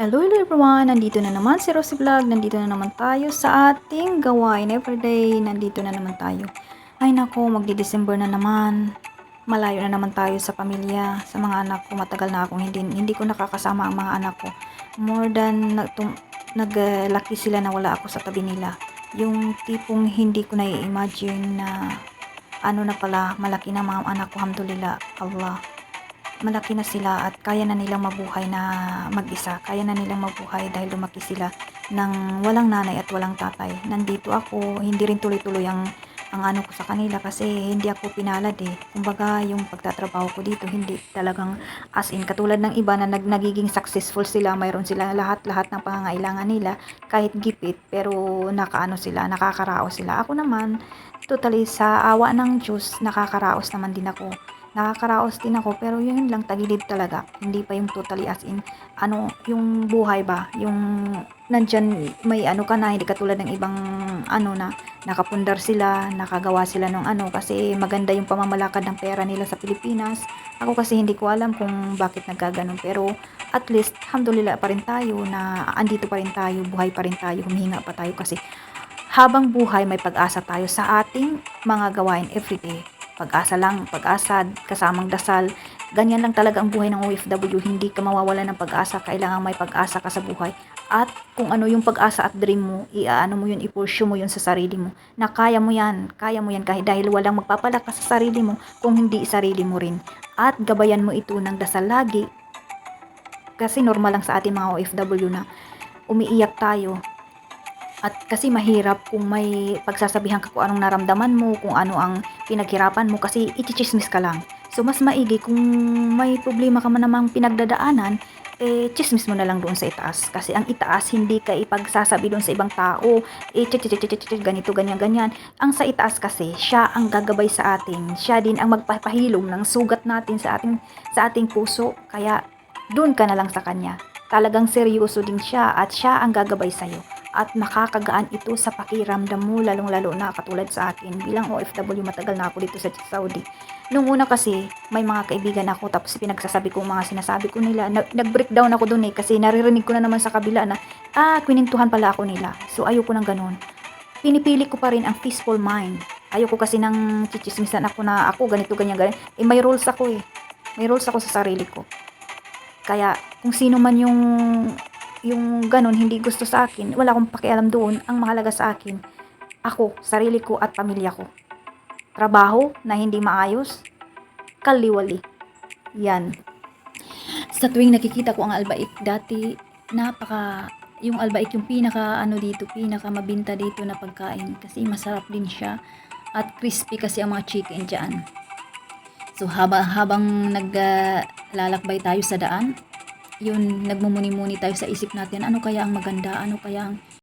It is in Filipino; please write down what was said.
Hello, hello everyone! Nandito na naman si Rosie Vlog. Nandito na naman tayo sa ating gawain everyday. Nandito na naman tayo. Ay nako, magdi-December na naman. Malayo na naman tayo sa pamilya, sa mga anak ko. Matagal na akong hindi, hindi ko nakakasama ang mga anak ko. More than naglaki sila na wala ako sa tabi nila. Yung tipong hindi ko na-imagine na ano na pala, malaki na mga anak ko, alhamdulillah, Allah malaki na sila at kaya na nilang mabuhay na mag-isa. Kaya na nilang mabuhay dahil lumaki sila ng walang nanay at walang tatay. Nandito ako, hindi rin tuloy-tuloy ang ang ano ko sa kanila kasi hindi ako pinalad eh. Kumbaga, yung pagtatrabaho ko dito, hindi talagang as in. Katulad ng iba na nag, nagiging successful sila, mayroon sila lahat-lahat ng pangangailangan nila, kahit gipit, pero nakaano sila, nakakaraos sila. Ako naman, totally sa awa ng Diyos, nakakaraos naman din ako nakakaraos din ako pero yun lang tagilid talaga. Hindi pa yung totally as in ano yung buhay ba? Yung nandyan may ano ka na hindi katulad ng ibang ano na nakapundar sila nakagawa sila ng ano kasi maganda yung pamamalakad ng pera nila sa Pilipinas. Ako kasi hindi ko alam kung bakit nagkaganon pero at least alhamdulillah pa rin tayo na andito pa rin tayo buhay pa rin tayo humihinga pa tayo kasi habang buhay may pag-asa tayo sa ating mga gawain everyday pag-asa lang, pag-asa, kasamang dasal. Ganyan lang talaga ang buhay ng OFW. Hindi ka mawawala ng pag-asa. Kailangan may pag-asa ka sa buhay. At kung ano yung pag-asa at dream mo, iaano mo yun, ipursue mo yun sa sarili mo. Na kaya mo yan, kaya mo yan kahit dahil walang magpapalakas sa sarili mo kung hindi sarili mo rin. At gabayan mo ito ng dasal lagi. Kasi normal lang sa ating mga OFW na umiiyak tayo, at kasi mahirap kung may pagsasabihan ka kung anong naramdaman mo, kung ano ang pinaghirapan mo kasi ichichismis ka lang. So mas maigi kung may problema ka man namang pinagdadaanan, eh chismis mo na lang doon sa itaas. Kasi ang itaas hindi ka ipagsasabi doon sa ibang tao, eh ganito, ganyan, ganyan. Ang sa itaas kasi, siya ang gagabay sa atin. Siya din ang magpapahilom ng sugat natin sa ating, sa ating puso. Kaya doon ka na lang sa kanya. Talagang seryoso din siya at siya ang gagabay sa'yo at makakagaan ito sa pakiramdam mo lalong-lalo na katulad sa akin bilang OFW matagal na ako dito sa Saudi. Nung una kasi may mga kaibigan ako tapos pinagsasabi ko mga sinasabi ko nila nag-breakdown ako doon eh kasi naririnig ko na naman sa kabila na ah kwinintuhan pala ako nila. So ayoko nang ganun. Pinipili ko pa rin ang peaceful mind. Ayoko kasi nang chichismisan ako na ako ganito ganyan ganyan. Eh may rules ako eh. May rules ako sa sarili ko. Kaya kung sino man yung yung ganun hindi gusto sa akin, wala akong pakialam doon. Ang mahalaga sa akin, ako, sarili ko at pamilya ko. Trabaho na hindi maayos, kaliwali. Yan. Sa tuwing nakikita ko ang albaik, dati napaka yung albaik yung pinaka ano dito, pinaka mabinta dito na pagkain kasi masarap din siya at crispy kasi ang mga chicken diyan. So habang habang naglalakbay tayo sa daan, yun nagmumuni-muni tayo sa isip natin ano kaya ang maganda? Ano kaya ang